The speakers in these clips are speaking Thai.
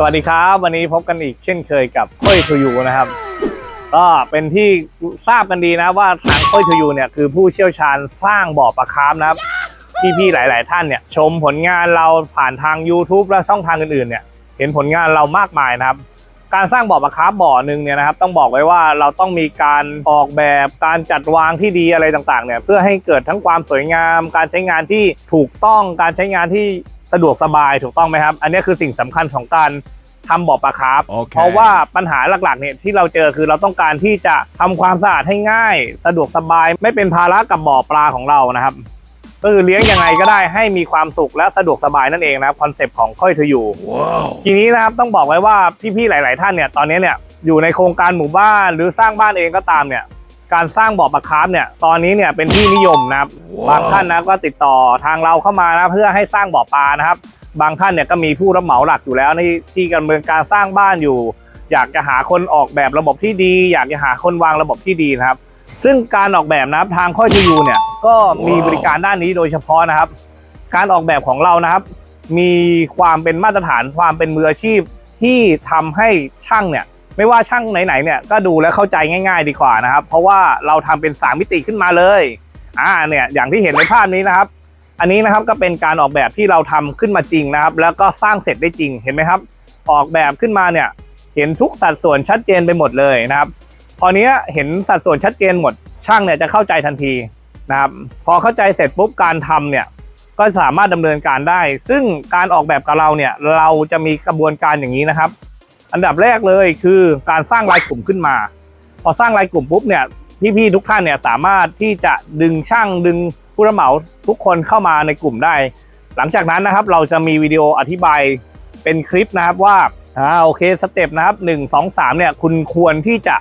สวัสดีครับ วันนี้พบกันอีกเช่นเคยกับค่อยทูยูนะครับ ก็เป็นที่ทราบกันดีนะว่าทางค่อยทูยูเนี่ยคือผู้เชี่ยวชาญสร้างบ่อปลาคาร์ฟนะครับพี่ๆหลาย ๆ ท่านเนี่ยชมผลงานเราผ่านทาง YouTube และช่องทางอื่นๆเนี่ยเห็นผลงานเรามากมายนะครับ การสร้างบ่อปลาคาร์ฟบ่อหนึ่งเนี่ยนะครับ ต้องบอกไว้ว่าเราต้องมีการออกแบบการจัดวางที่ดีอะไรต่างๆเนี่ยเพื่อให้เกิดทั้งความสวยงาม การใช้งานที่ถูกต้องการใช้งานที่ สะดวกสบายถูกต้องไหมครับ อันนี้คือสิ่งสำคัญของการทำบ่อปลาคาร์ฟโอเคเพราะว่าปัญหาหลักๆเนี่ยที่เราเจอคือเราต้องการที่จะทำความสะอาดให้ง่าย สะดวกสบายไม่เป็นภาระกับบ่อปลาของเรานะครับก็คือเลี้ยงยังไงก็ได้ให้มีความสุขและสะดวกสบายนั่นเองนะครับคอนเซปต์ของค่อยทอยู่ว้าวทีนี้นะครับต้องบอกไว้ว่าพี่ๆหลาย ๆ ท่านเนี่ยตอนนี้เนี่ยอยู่ในโครงการหมู่บ้านหรือสร้างบ้านเองก็ตามเนี่ย การสร้างบ่อปลาคาร์ฟเนี่ยตอนนี้เนี่ยเป็นที่นิยมนะครับบางท่านนะก็ติดต่อทางเราเข้ามานะเพื่อให้สร้างบ่อปลานะครับ บางท่านเนี่ยก็มีผู้รับเหมาหลักอยู่แล้วในที่กำเนินการสร้างบ้านอยู่ อยากจะหาคนออกแบบระบบที่ดี อยากจะหาคนวางระบบที่ดีนะครับ ซึ่งการออกแบบนะครับทางค่อยทูยูเนี่ยก็มีบริการด้านนี้โดยเฉพาะนะครับ การออกแบบของเรานะครับ มีความเป็นมาตรฐานความเป็นมืออาชีพที่ทำให้ช่างเนี่ย ไม่ว่าช่างไหนๆเนี่ยก็ดูและเข้าใจง่าย ๆ ดีกว่านะครับ เพราะว่าเราทำเป็นสามมิติขึ้นมาเลยอ่าเนี่ยอย่างที่เห็นในภาพนี้นะครับ อันนี้นะครับก็เป็นการออกแบบที่เราทำขึ้นมาจริงนะครับ แล้วก็สร้างเสร็จได้จริงเห็นไหมครับ ออกแบบขึ้นมาเนี่ยเห็นทุกสัดส่วนชัดเจนไปหมดเลยนะครับพอเนี้ยเห็นสัดส่วนชัดเจนหมดช่างเนี่ยจะเข้าใจทันทีนะครับพอเข้าใจเสร็จปุ๊บการทำเนี่ยก็สามารถดำเนินการได้ ซึ่งการออกแบบกับเราเนี่ยเราจะมีกระบวนการอย่างนี้นะครับ อันดับแรกเลยคือการสร้างรายกลุ่มขึ้นมา พอสร้างรายกลุ่มปุ๊บเนี่ยพี่ๆทุกท่านเนี่ยสามารถที่จะดึงช่างดึงผู้รับเหมาทุกคนเข้ามาในกลุ่มได้ หลังจากนั้นนะครับเราจะมีวิดีโออธิบายเป็นคลิปนะครับว่าอ่าโอเคสเต็ปนะครับ1 2 3เนี่ยคุณควรที่จะ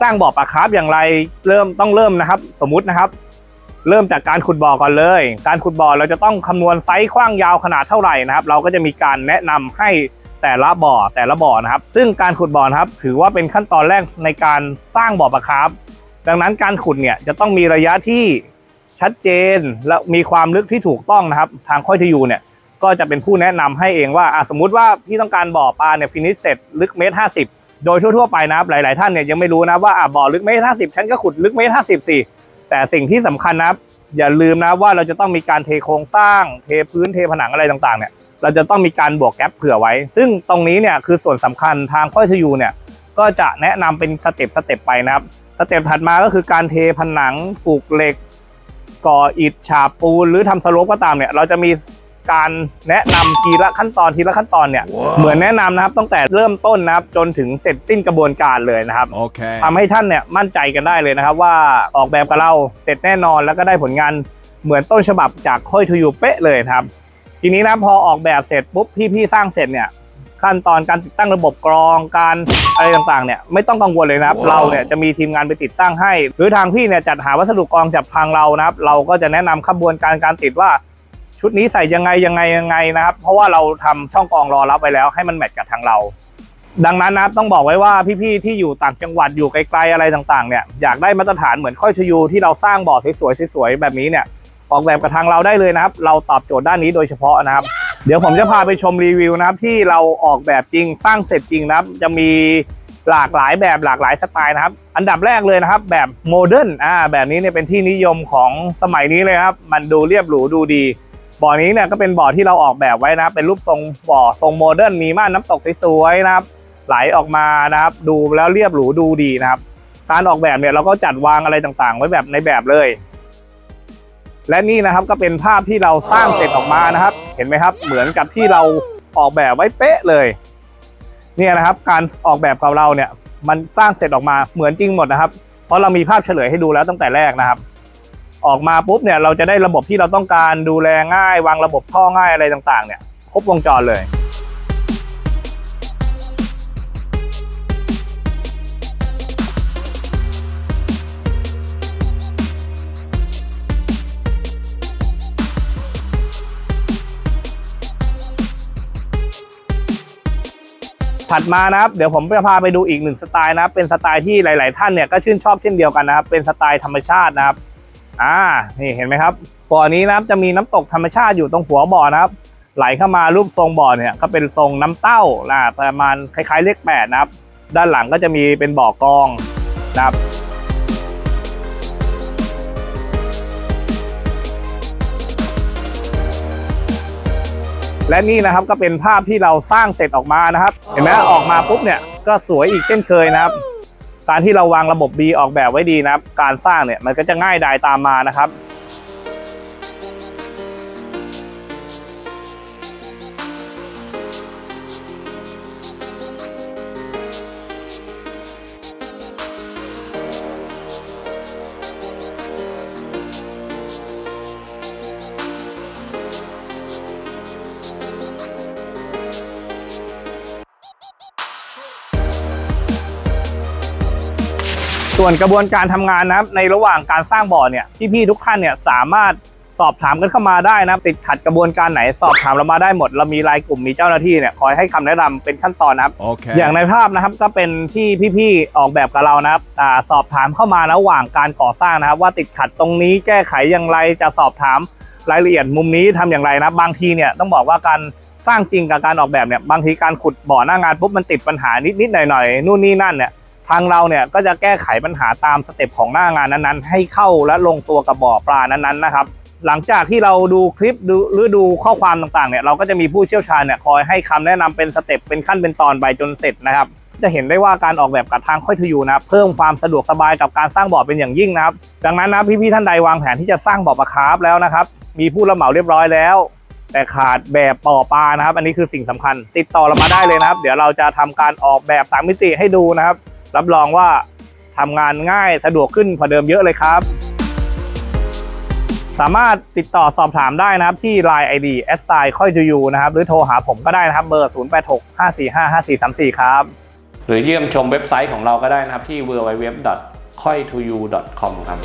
สร้างบ่อปลาคาร์ฟอย่างไรเริ่มต้องเริ่มนะครับ สมมุตินะครับ เริ่มจากการขุดบ่อก่อนเลย การขุดบ่อเราจะต้องคำนวณไซส์กว้างยาวขนาดเท่าไหร่นะครับ เราก็จะมีการแนะนำให้ แต่ละบ่อแต่ละบ่อนะครับ ซึ่งการขุดบ่อนะครับ ถือว่าเป็นขั้นตอนแรกในการสร้างบ่อปลาคาร์ฟดังนั้นการขุดเนี่ยจะต้องมีระยะที่ชัดเจนและมีความลึกที่ถูกต้องนะครับ ทางค่อยทยูเนี่ยก็จะเป็นผู้แนะนำให้เองว่าสมมุติว่าพี่ต้องการบ่อปลาเนี่ยฟินิชเสร็จลึกเมตรห้าสิบโดยทั่วๆไปนะครับหลาย ๆ ท่านเนี่ยยังไม่รู้นะว่าบ่อลึกเมตรห้าสิบฉันก็ขุดลึกเมตรห้าสิบสิแต่สิ่งที่สำคัญนะครับอย่าลืมนะว่าเราจะต้องมีการเทโครงสร้าง เทพื้นเทผนังอะไรต่างๆเนี่ย เราจะต้องมีการบวกแก๊ปเผื่อไว้ ซึ่งตรงนี้เนี่ยคือส่วนสำคัญทางค่อยทยูเนี่ยก็จะแนะนำเป็นสเต็ปสเต็ปไปนะครับ สเต็ปถัดมาก็คือการเทผนังปลูกเหล็ก ก่ออิฐฉาบปูนหรือทำสโลปก็ตามเนี่ยเราจะมีการแนะนำทีละขั้นตอนทีละขั้นตอนเนี่ยว้าวเหมือนแนะนำนะครับตั้งแต่เริ่มต้นนะครับจนถึงเสร็จสิ้นกระบวนการเลยนะครับโอเคทำให้ท่านเนี่ยมั่นใจกันได้เลยนะครับ ว่าออกแบบกับเราเสร็จแน่นอนแล้วก็ได้ผลงานเหมือนต้นฉบับจากค่อยทูยูเป๊ะเลยนะครับ ทีนี้นะพอออกแบบเสร็จปุ๊บพี่ๆสร้างเสร็จเนี่ยขั้นตอนการติดตั้งระบบกรองการอะไรต่างๆเนี่ยไม่ต้องกังวลเลยนะครับว้าวเราเนี่ยจะมีทีมงานไปติดตั้งให้ หรือทางพี่เนี่ยจัดหาวัสดุกรองจากทางเรานะครับ เราก็จะแนะนำขบวนการการติดว่า ชุดนี้ใส่ยังไงยังไงยังไงนะครับ เพราะว่าเราทำช่องกรองรอรับไว้แล้วให้มันแมทกับทางเรา ดังนั้นนะครับต้องบอกไว้ว่าพี่ๆที่อยู่ต่างจังหวัดอยู่ไกลๆอะไรต่างๆเนี่ยอยากได้มาตรฐานเหมือนค่อยชยูที่เราสร้างบ่อสวยๆสวยๆแบบนี้เนี่ย ออกแบบกับทางเราได้เลยนะครับ เราตอบโจทย์ด้านนี้โดยเฉพาะนะครับ เดี๋ยวผมจะพาไปชมรีวิวนะครับ ที่เราออกแบบจริงสร้างเสร็จจริงนะครับ จะมีหลากหลายแบบหลากหลายสไตล์นะครับ อันดับแรกเลยนะครับ แบบโมเดิร์นอ่าแบบนี้เนี่ยเป็นที่นิยมของสมัยนี้เลยครับ มันดูเรียบหรูดูดีบ่อนี้เนี่ยก็เป็นบ่อที่เราออกแบบไว้นะครับเป็นรูปทรงบ่อทรงโมเดิร์นมีม่านน้ำตกสวยๆนะครับ ไหลออกมานะครับ ดูแล้วเรียบหรูดูดีนะครับ การออกแบบเนี่ยเราก็จัดวางอะไรต่างๆ ไว้แบบในแบบเลย และนี่นะครับก็เป็นภาพที่เราสร้างเสร็จออกมานะครับ เห็นไหมครับ เหมือนกับที่เราออกแบบไว้เป๊ะเลย เนี่ยนะครับ การออกแบบของเราเนี่ย มันสร้างเสร็จออกมาเหมือนจริงหมดนะครับ เพราะเรามีภาพเฉลยให้ดูแล้วตั้งแต่แรกนะครับ ออกมาปุ๊บเนี่ยเราจะได้ระบบที่เราต้องการดูแลง่ายวางระบบท่อง่ายอะไรต่างๆ เนี่ยครบวงจรเลย ถัดมานะครับเดี๋ยวผมจะพาไปดูอีกหนึ่งสไตล์นะครับเป็นสไตล์ที่หลาย ๆ ท่านเนี่ยก็ชื่นชอบเช่นเดียวกันนะครับ เป็นสไตล์ธรรมชาตินะครับอ่านี่เห็นไหมครับบ่อนี้นะครับจะมีน้ำตกธรรมชาติอยู่ตรงหัวบ่อนะครับ ไหลเข้ามารูปทรงบ่อเนี่ยก็เป็นทรงน้ำเต้านะประมาณคล้าย ๆ เลขแปดนะครับ ด้านหลังก็จะมีเป็นบ่อกองนะครับ และนี่นะครับก็เป็นภาพที่เราสร้างเสร็จออกมานะครับ เห็นไหมออกมาปุ๊บเนี่ยก็สวยอีกเช่นเคยนะครับ การที่เราวางระบบดีออกแบบไว้ดีนะครับ การสร้างเนี่ยมันก็จะง่ายดายตามมานะครับ ส่วนกระบวนการทำงานนะครับในระหว่างการสร้างบ่อเนี่ยพี่ๆทุกท่านเนี่ยสามารถสอบถามกันเข้ามาได้นะครับติดขัดกระบวนการไหนสอบถามเรามาได้หมด เรามีรายกลุ่มมีเจ้าหน้าที่เนี่ยคอยให้คำแนะนำเป็นขั้นตอนนะครับ Okay. อย่างในภาพนะครับก็เป็นที่พี่ๆออกแบบกับเรานะครับอ่าสอบถามเข้ามาระหว่างการก่อสร้างนะครับ ว่าติดขัดตรงนี้แก้ไขอย่างไรจะสอบถามรายละเอียดมุมนี้ทำอย่างไรนะครับบางทีเนี่ยต้องบอกว่าการสร้างจริงกับการออกแบบเนี่ยบางทีการขุดบ่อหน้างานปุ๊บมันติดปัญหานิดๆหน่อยๆนู่นนี่นั่นเนี่ย ทางเราเนี่ยก็จะแก้ไขปัญหาตามสเต็ปของหน้างานนั้นๆ ให้เข้าและลงตัวกับบ่อปลานั้นๆนะครับ หลังจากที่เราดูคลิปดูหรือดูข้อความต่างๆเนี่ยเราก็จะมีผู้เชี่ยวชาญเนี่ยคอยให้คำแนะนำเป็นสเต็ปเป็นขั้นเป็นตอนไปจนเสร็จนะครับ จะเห็นได้ว่าการออกแบบกับทางค่อยทูยูนะครับเพิ่มความสะดวกสบายกับการสร้างบ่อเป็นอย่างยิ่งนะครับ ดังนั้นนะพี่ๆท่านใดวางแผนที่จะสร้างบ่อปลาคาร์ฟแล้วนะครับ มีผู้รับเหมาเรียบร้อยแล้วแต่ขาดแบบบ่อปลานะครับ อันนี้คือสิ่งสำคัญ ติดต่อเรามาได้เลยนะครับ เดี๋ยวเราจะทำการออกแบบสามมิติให้ดูนะครับ รับรองว่าทำงานง่ายสะดวกขึ้นกว่าเดิมเยอะเลยครับ สามารถติดต่อสอบถามได้นะครับที่ Line ID s i ค่อยทูยูนะครับหรือโทรหาผมก็ได้นะครับเบอร์ 0865455434 ครับ หรือเยี่ยมชมเว็บไซต์ของเราก็ได้นะครับที่ www.coitoyou.com ครับ